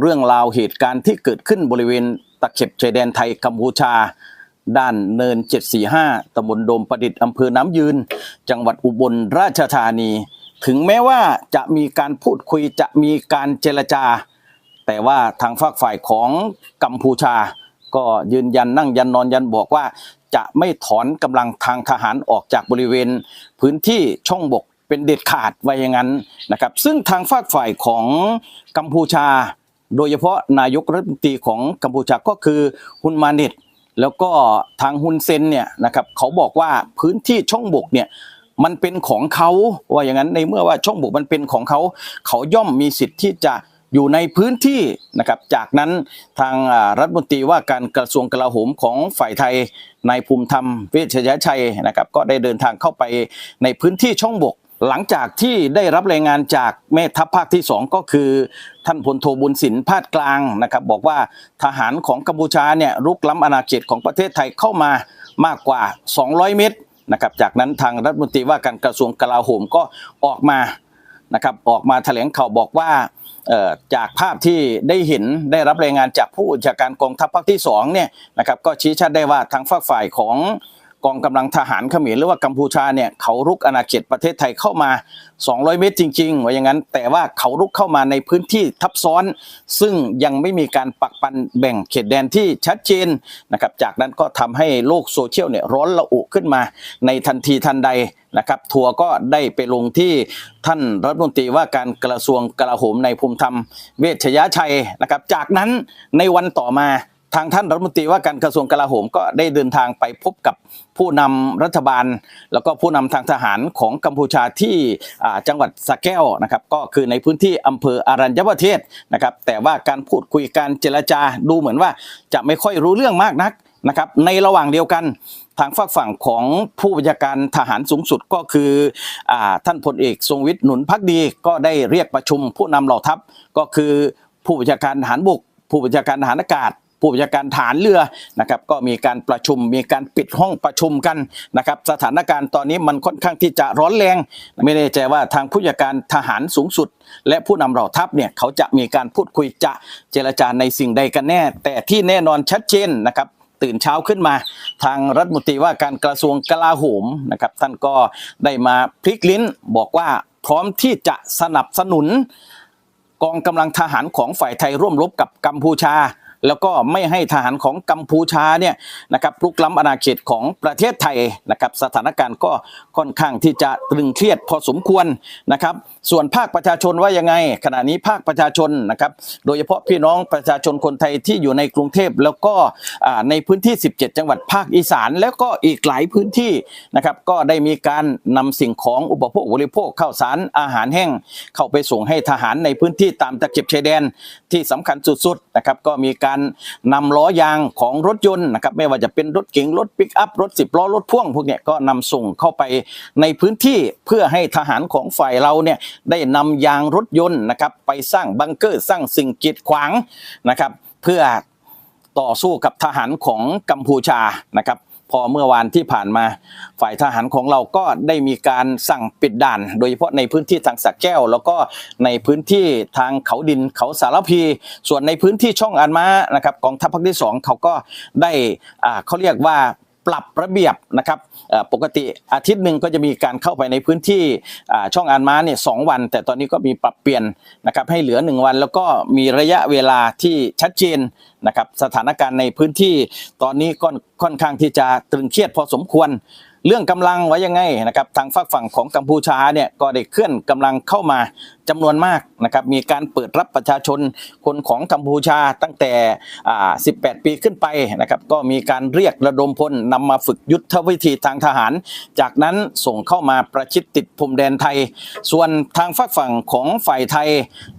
เรื่องราวเหตุการณ์ที่เกิดขึ้นบริเวณตะเข็บชายแดนไทยกัมพูชา ด้านเนิน 745ตำบลโดมประดิษฐ์อำเภอน้ำยืน จังหวัดอุบลราชธานี ถึงแม้ว่าจะมีการพูดคุยจะมีการเจรจา แต่ว่าทางฝากฝ่ายของกัมพูชา ก็ยืนยันนั่งยันนอนยันบอกว่า จะไม่ถอนกำลังทางทหารออกจากบริเวณ พื้นที่ช่องบกเป็นเด็ดขาดไว้อย่างนั้นนะครับ ซึ่งทางฝากฝ่ายของกัมพูชา โดยเฉพาะนายกรัฐมนตรีของกัมพูชาก็คือฮุนมาเน็ตแล้วก็ทางฮุนเซนเนี่ยนะครับเขาบอกว่าพื้นที่ช่องบกเนี่ยมันเป็นของเขาว่าอย่างนั้นในเมื่อว่าช่องบกมันเป็นของเขา เขาย่อมมีสิทธิ์ที่จะอยู่ในพื้นที่นะครับ จากนั้นทางรัฐมนตรีว่าการกระทรวงกลาโหมของฝ่ายไทยนายภูมิธรรมเวชยชัยนะครับ ก็ได้เดินทางเข้าไปในพื้นที่ช่องบก หลังจากที่ได้รับรายงานจากแม่ทัพภาคที่ 2 ก็คือ ท่านพลโทบุญสินภาคกลางนะครับบอกว่าทหารของกัมพูชาเนี่ยรุกล้ำอาณาเขตของประเทศไทยเข้ามามากกว่า 200 เมตรนะครับจากนั้นทางรัฐมนตรีว่าการกระทรวงกลาโหมก็ออกมานะครับออกมาแถลงข่าวบอกว่าจากภาพที่ได้เห็นได้รับรายงานจากผู้บัญชาการกองทัพภาคที่2เนี่ยนะครับก็ชี้ชัดได้ว่าทางฝากฝ่ายของ กองกำลังทหารเขมรหรือว่ากัมพูชาเนี่ยเขารุกอาณาเขตประเทศไทยเข้ามา 200 เมตรจริงๆว่าอย่างนั้น แต่ว่าเขารุกเข้ามาในพื้นที่ทับซ้อน ซึ่งยังไม่มีการปักปันแบ่งเขตแดนที่ชัดเจนนะครับจากนั้นก็ทำให้โลกโซเชียลเนี่ยร้อนระอุขึ้นมา ในทันทีทันใดนะครับทัวร์ก็ได้ไปลงที่ท่านรัฐมนตรีว่าการกระทรวงกลาโหมในภูมิธรรมเวชยชัยนะครับจากนั้นในวันต่อมา ทางท่านรัฐมนตรีว่าการกระทรวงกลาโหมก็ได้เดินทางไปพบกับผู้นำรัฐบาล แล้วก็ผู้นำทางทหารของกัมพูชาที่จังหวัดสะแก้วนะครับก็คือในพื้นที่อำเภออารัญญประเทศนะครับแต่ว่าการพูดคุยการเจรจาดูเหมือนว่าจะไม่ค่อยรู้เรื่องมากนักนะครับในระหว่างเดียวกันทางฝากฝั่งของผู้บัญชาการทหารสูงสุดก็คืออท่านพลเอกทรงวิทย์หนุนพักดี ก็ได้เรียกประชุมผู้นำเหล่าทัพ ก็คือผู้บัญชาการทหารบก ผู้บัญชาการทหารอากาศ ผู้บัญชาการฐานเรือนะครับก็มีการประชุมมีการปิดห้องประชุมกันนะครับสถานการณ์ตอนนี้มันค่อนข้างที่จะร้อนแรง ไม่แน่ใจว่าทางผู้บัญชาการทหารสูงสุด และผู้นำเหล่าทัพเนี่ยเขาจะมีการพูดคุยจะเจรจาในสิ่งใดกันแน่ แต่ที่แน่นอนชัดเจนนะครับตื่นเช้าขึ้นมาทางรัฐมนตรีว่าการกระทรวงกลาโหมนะครับท่านก็ได้มาพลิกลิ้นบอกว่าพร้อมที่จะสนับสนุน กองกำลังทหารของฝ่ายไทยร่วมรบกับกัมพูชา แล้วก็ไม่ให้ทหารของกัมพูชาเนี่ยนะครับลุกล้ำอาณาเขตของประเทศไทยนะครับสถานการณ์ก็ค่อนข้างที่จะตรึงเครียดพอสมควรนะครับส่วนภาคประชาชนว่ายังไง ขณะนี้ภาคประชาชนนะครับโดยเฉพาะพี่น้องประชาชนคนไทยที่อยู่ในกรุงเทพแล้วก็ในพื้นที่ 17 จังหวัดภาคอีสาน แล้วก็อีกหลายพื้นที่นะครับก็ได้มีการนำสิ่งของอุปโภคบริโภคข้าวสารอาหารแห้ง เข้าไปส่งให้ทหารในพื้นที่ตามตะเข็บชายแดนที่สำคัญสุดๆนะครับก็มีการนำล้อยางของรถยนต์นะครับไม่ว่าจะเป็นรถเก๋งรถปิกอัพรถสิบล้อรถพ่วงพวกเนี้ยก็นำส่งเข้าไปในพื้นที่เพื่อให้ทหารของฝ่ายเราเนี่ยได้นำยางรถยนต์นะครับไปสร้างบังเกอร์สร้างสิ่งกีดขวางนะครับ เพื่อต่อสู้กับทหารของกัมพูชานะครับ พอเมื่อวานที่ผ่านมา ฝ่ายทหารของเราก็ได้มีการสั่งปิดด่าน โดยเฉพาะในพื้นที่ทางสักแก้ว แล้วก็ในพื้นที่ทางเขาดินเขาสารพี ส่วนในพื้นที่ช่องอันม้านะครับกองทัพภาคที่สองเขาก็ได้อ่าเขาเรียกว่า ปรับระเบียบนะครับปกติอาทิตย์หนึ่งก็จะมีการเข้าไปในพื้นที่ช่องอานม้าเนี่ยสองวัน แต่ตอนนี้ก็มีปรับเปลี่ยนนะครับให้เหลือหนึ่งวัน แล้วก็มีระยะเวลาที่ชัดเจนนะครับสถานการณ์ในพื้นที่ตอนนี้ก็ค่อนข้างที่จะตรึงเครียดพอสมควร เรื่องกำลังไว้ยังไงนะครับทางฝากฝั่งของกัมพูชาเนี่ยก็ได้เคลื่อนกำลังเข้ามาจำนวนมากนะครับมีการเปิดรับประชาชนคนของกัมพูชาตั้งแต่ 18 ปีขึ้นไปนะครับก็มีการเรียกระดมพลนำมาฝึกยุทธวิธีทางทหาร จากนั้นส่งเข้ามาประชิดติดพรมแดนไทย ส่วนทางฝากฝั่งของฝ่ายไทย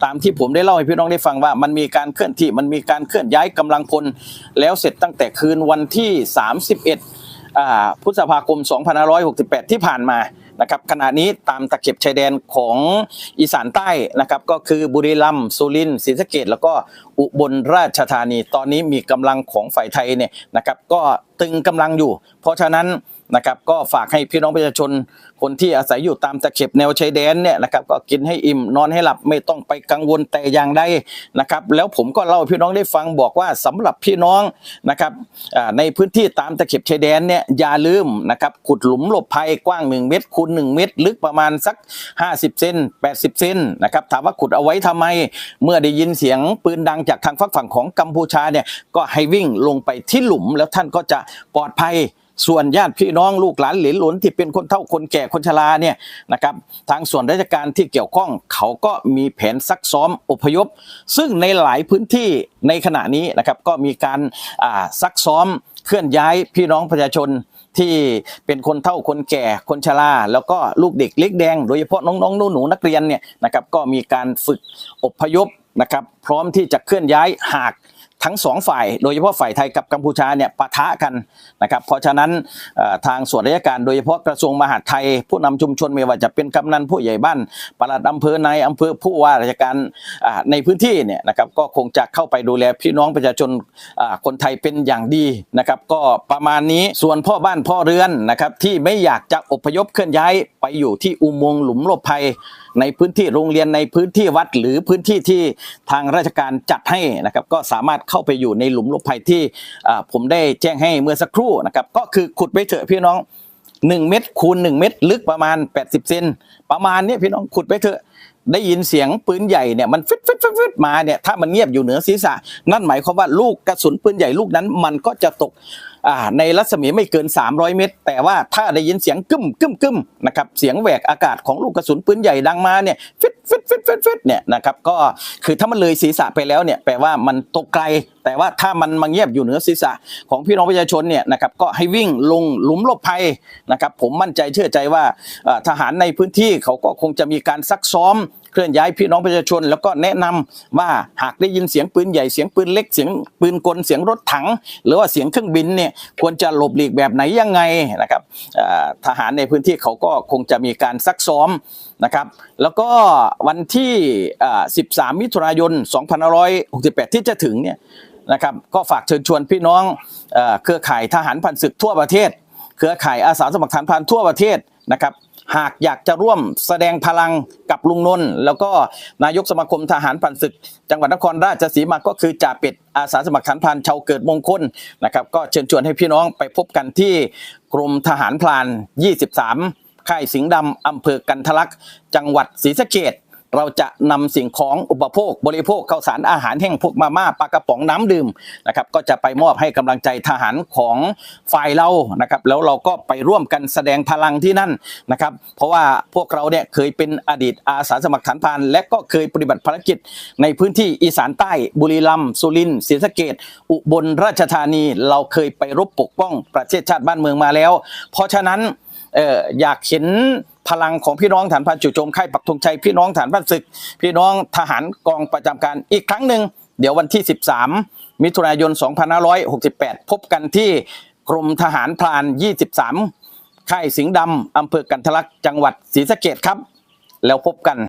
ตามที่ผมได้เล่าให้พี่น้องได้ฟังว่า มันมีการเคลื่อนที่มันมีการเคลื่อนย้ายกำลังพล แล้วเสร็จตั้งแต่คืนวันที่ 31 พฤษภาคม 2568 ที่ผ่านมานะครับขณะนี้ตามตะเข็บชายแดนของอีสานใต้นะครับก็คือบุรีรัมย์สุรินทร์ศรีสะเกดแล้วก็อุบลราชธานี ตอนนี้มีกำลังของฝ่ายไทยเนี่ยนะครับก็ตึงกำลังอยู่ เพราะฉะนั้น นะครับก็ฝากให้พี่น้องประชาชนคนที่อาศัยอยู่ตามตะเข็บแนวชายแดนเนี่ยนะครับก็กินให้อิ่มนอนให้หลับไม่ต้องไปกังวลแต่อย่างใดนะครับแล้วผมก็เล่าพี่น้องได้ฟังบอกว่าสำหรับพี่น้องนะครับในพื้นที่ตามตะเข็บชายแดนเนี่ยอย่าลืมนะครับขุดหลุมหลบภัยกว้าง 1 เมตรคูณ1เมตร ลึกประมาณสัก 50 เซน80 เซนนะครับถามว่าขุดเอาไว้ทำไม เมื่อได้ยินเสียงปืนดังจากทางฝั่งของกัมพูชาเนี่ยก็ให้วิ่งลงไปที่หลุมแล้วท่านก็จะปลอดภัย ส่วนญาติพี่น้องลูกหลานเหลนหลนที่เป็นคนเฒ่าคนแก่คนชราเนี่ยนะครับทางส่วนราชการที่เกี่ยวข้องเขาก็มีแผนซักซ้อมอพยพ ซึ่งในหลายพื้นที่ในขณะนี้นะครับก็มีการซักซ้อมเคลื่อนย้ายพี่น้องประชาชนที่เป็นคนเฒ่าคนแก่คนชรา แล้วก็ลูกเด็กเล็กแดง โดยเฉพาะน้องๆหนูๆนักเรียนเนี่ยนะครับก็มีการฝึกอพยพนะครับพร้อมที่จะเคลื่อนย้ายหาก ทั้งสองฝ่าย โดยเฉพาะฝ่ายไทยกับกัมพูชาเนี่ยปะทะกันนะครับเพราะฉะนั้นทางส่วนราชการโดยเฉพาะกระทรวงมหาดไทย ผู้นำชุมชนไม่ว่าจะเป็นกำนันผู้ใหญ่บ้านปลัดอำเภอนายอำเภอผู้ว่าราชการในพื้นที่เนี่ยนะครับก็คงจะเข้าไปดูแลพี่น้องประชาชนคนไทยเป็นอย่างดีนะครับก็ประมาณนี้ส่วนพ่อบ้านพ่อเรือนนะครับที่ไม่อยากจะอพยพเคลื่อนย้ายไปอยู่ที่อุโมงค์หลุมหลบภัย ในพื้นที่โรงเรียนในพื้นที่วัด หรือพื้นที่ที่ทางราชการจัดให้นะครับก็สามารถเข้าไปอยู่ในหลุมหลบภัยที่ผมได้แจ้งให้เมื่อสักครู่นะครับก็คือขุดไปเถอะพี่น้อง 1 เม็ดคูณ1เม็ดลึกประมาณ 80เซนประมาณนี้พี่น้องขุดไปเถอะได้ยินเสียงปืนใหญ่เนี่ยมันฟิตฟิตฟิตฟิตมาเนี่ยถ้ามันเงียบอยู่เหนือศีรษะ นั่นหมายความว่าลูกกระสุนปืนใหญ่ลูกนั้น มันก็จะตก ในรัศมีไม่เกิน 300 เมตร แต่ว่าถ้าได้ยินเสียงกึ้มกึ้มกึ้มนะครับเสียงแหวกอากาศของลูกกระสุนปืนใหญ่ดังมาเนี่ยฟิตฟิตฟิตฟิตฟิตเนี่ยนะครับก็คือถ้ามันเลยศีรษะไปแล้วเนี่ยแปลว่ามันตกไกล แต่ว่าถ้ามันมาเงียบอยู่เหนือศีรษะของพี่น้องประชาชนเนี่ยนะครับก็ให้วิ่งลงหลุมหลบภัยนะครับผมมั่นใจเชื่อใจว่าทหารในพื้นที่เขาก็คงจะมีการซักซ้อม เคลื่อนย้ายพี่น้องประชาชน แล้วก็แนะนำว่าหากได้ยินเสียงปืนใหญ่เสียงปืนเล็กเสียงปืนกลเสียงรถถัง หรือว่าเสียงเครื่องบินเนี่ยควรจะหลบหลีกแบบไหนยังไงนะครับทหารในพื้นที่เขาก็คงจะมีการซักซ้อมนะครับแล้วก็วันที่ 13 มิถุนายน 2568 ที่จะถึงเนี่ยนะครับก็ฝากเชิญชวนพี่น้องเอ่อเครือข่ายทหารพันศึกทั่วประเทศ เครือข่ายอาสาสมัครทหารพรานทั่วประเทศนะครับ หากอยากจะร่วมแสดงพลังกับลุงนนท์แล้วก็นายกสมาคมทหารผ่านศึก จังหวัดนครราชสีมาก็คือจ่าเป็ดอาสาสมัครขันพานชาวเกิดมงคลนะครับก็เชิญชวนให้พี่น้องไปพบกันที่กรมทหารพลาน 23 ค่ายสิงห์ดำอำเภอกันทะลักจังหวัดศรีสะเกษ เราจะนำสิ่งของอุปโภคบริโภคข้าวสารอาหารแห้งพวกมาม่าปลากระป๋องน้ำดื่มนะครับก็จะไปมอบให้กำลังใจทหารของฝ่ายเรานะครับแล้วเราก็ไปร่วมกันแสดงพลังที่นั่นนะครับ เพราะว่าพวกเราเนี่ยเคยเป็นอดีตอาสาสมัครฐานพาน และก็เคยปฏิบัติภารกิจ ในพื้นที่อีสานใต้บุรีรัมย์สุรินทร์ศรีสะเกดอุบลราชธานี เราเคยไปรบปกป้องประเทศชาติบ้านเมืองมาแล้ว เพราะฉะนั้น เอออยากเห็นพลังของพี่น้องฐานพันจุโจมค่ปักธงชัยพี่น้องฐานพันศึก พี่น้องทหารกองประจำการอีกครั้งหนึ่งเดี๋ยววันที่ 13 มิถุนายน 2568 พบกันที่กรมทหารพราน 23 ค่ายสิงห์ดำอำเภอกันทะลักจังหวัดศรีสะเกดครับ แล้วพบกัน